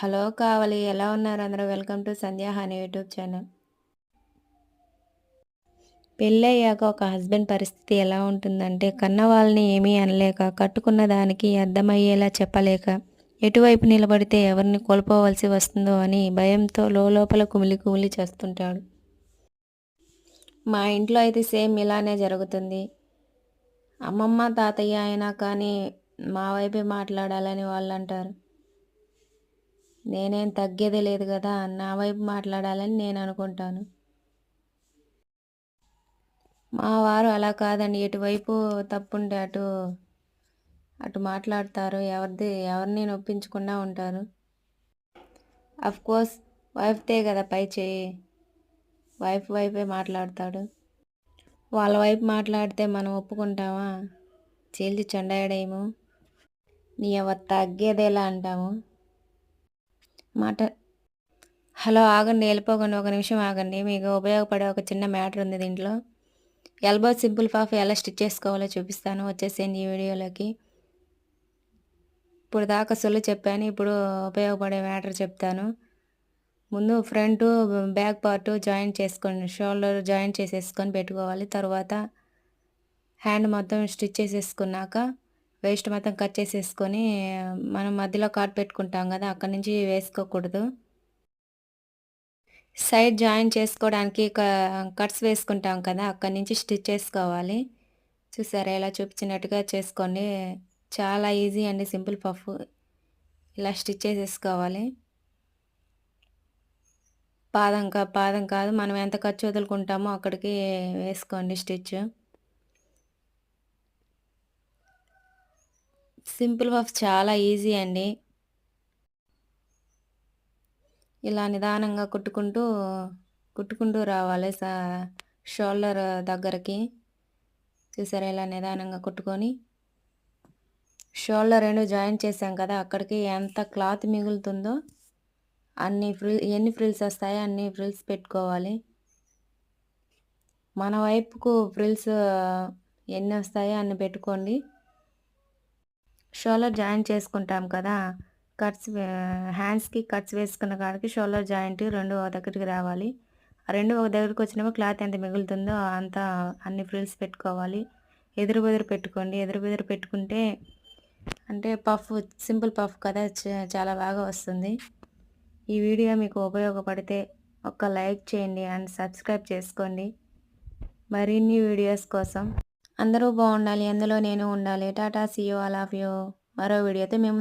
Hello కావాలి ఎలా ఉన్నారు అందరూ? వెల్కమ్ టు సంధ్యా హాని యూట్యూబ్ ఛానల్. పెళ్ళయ్యాక ఒక హస్బెండ్ పరిస్థితి ఎలా ఉంటుందంటే కన్న వాళ్ళని ఏమీ అనలేక కట్టుకున్న దానికి అర్థమయ్యేలా చెప్పలేక ఎటువైపు నిలబడితే ఎవరిని కోల్పోవలసి వస్తుందో అని భయంతో లోపల కుమిలి కుమిలి చేస్తుంటాడు. మా ఇంట్లో అయితే సేమ్ ఇలానే జరుగుతుంది. అమ్మమ్మ తాతయ్య అయినా కానీ మా వైపే మాట్లాడాలని వాళ్ళు అంటారు నేనేం తగ్గేదే లేదు కదా నా వైపు మాట్లాడాలని నేను అనుకుంటాను. మా వారు అలా కాదండి. ఎటువైపు తప్పుండే అటు అటు మాట్లాడతారు. ఎవరిది ఎవరిని నొప్పించకుండా ఉంటారు. అఫ్ కోర్స్ వైఫ్తే కదా పై చేయి. వైఫ్ వైఫే మాట్లాడతాడు. వాళ్ళ వైపు మాట్లాడితే మనం ఒప్పుకుంటామా? చీల్చి చండాడేమో నీ ఎవరు తగ్గేదేలా అంటాము. మాట. హలో ఆగండి వెళ్ళిపోకండి ఒక నిమిషం ఆగండి. మీకు ఉపయోగపడే ఒక చిన్న మ్యాటర్ ఉంది దీంట్లో. ఎల్బో సింపుల్ పాఫ్ ఎలా స్టిచ్ చేసుకోవాలో చూపిస్తాను. వచ్చేసేయండి ఈ వీడియోలోకి. ఇప్పుడు దాకా సొల్లు చెప్పాను ఇప్పుడు ఉపయోగపడే మ్యాటర్ చెప్తాను. ముందు ఫ్రంట్ బ్యాక్ పార్ట్ జాయింట్ చేసుకోండి. షోల్డర్ జాయింట్ చేసేసుకొని పెట్టుకోవాలి. తర్వాత హ్యాండ్ మొత్తం స్టిచ్ చేసేసుకున్నాక వేస్ట్ మొత్తం కట్ చేసేసుకొని మనం మధ్యలో కాట్ పెట్టుకుంటాం కదా అక్కడి నుంచి వేసుకోకూడదు. సైడ్ జాయిన్ చేసుకోవడానికి కట్స్ వేసుకుంటాం కదా అక్కడి నుంచి స్టిచ్ చేసుకోవాలి. చూసారా ఇలా చూపించినట్టుగా చేసుకోండి. చాలా ఈజీ అండి సింపుల్ పఫ్. ఇలా స్టిచ్ చేసేసుకోవాలి. పాదం కా పాదం కాదు మనం ఎంత ఖర్చు వదులుకుంటామో అక్కడికి వేసుకోండి స్టిచ్. సింపుల్ పఫ్ చాలా ఈజీ అండి. ఇలా నిదానంగా కుట్టుకుంటూ కుట్టుకుంటూ రావాలి షోల్డర్ దగ్గరకి. చూసారా ఇలా నిదానంగా కుట్టుకొని. షోల్డర్ రెండు జాయిన్ చేసాం కదా అక్కడికి ఎంత క్లాత్ మిగులుతుందో అన్ని ఫ్రిల్ ఎన్ని ఫ్రిల్స్ వస్తాయో అన్ని ఫ్రిల్స్ పెట్టుకోవాలి. మన వైపుకు ఫ్రిల్స్ ఎన్ని వస్తాయో అన్ని పెట్టుకోండి. షోలర్ జాయింట్ చేసుకుంటాం కదా కట్స్ హ్యాండ్స్కి కట్స్ వేసుకున్న కాడికి షోల్డర్ జాయింట్ రెండు ఒక దగ్గరికి రావాలి. రెండు ఒక దగ్గరికి వచ్చినప్పుడు క్లాత్ ఎంత మిగులుతుందో అంత అన్ని ఫ్రిల్స్ పెట్టుకోవాలి. ఎదురు బెదురు పెట్టుకోండి. ఎదురు బెదురు పెట్టుకుంటే అంటే పఫ్ సింపుల్ పఫ్ కదా చాలా బాగా వస్తుంది. ఈ వీడియో మీకు ఉపయోగపడితే ఒక లైక్ చేయండి అండ్ సబ్స్క్రైబ్ చేసుకోండి. మరిన్ని వీడియోస్ కోసం అందరూ బాగుండాలి అందులో నేను ఉండాలి. Tata see you all of you మరో వీడియోతో మేము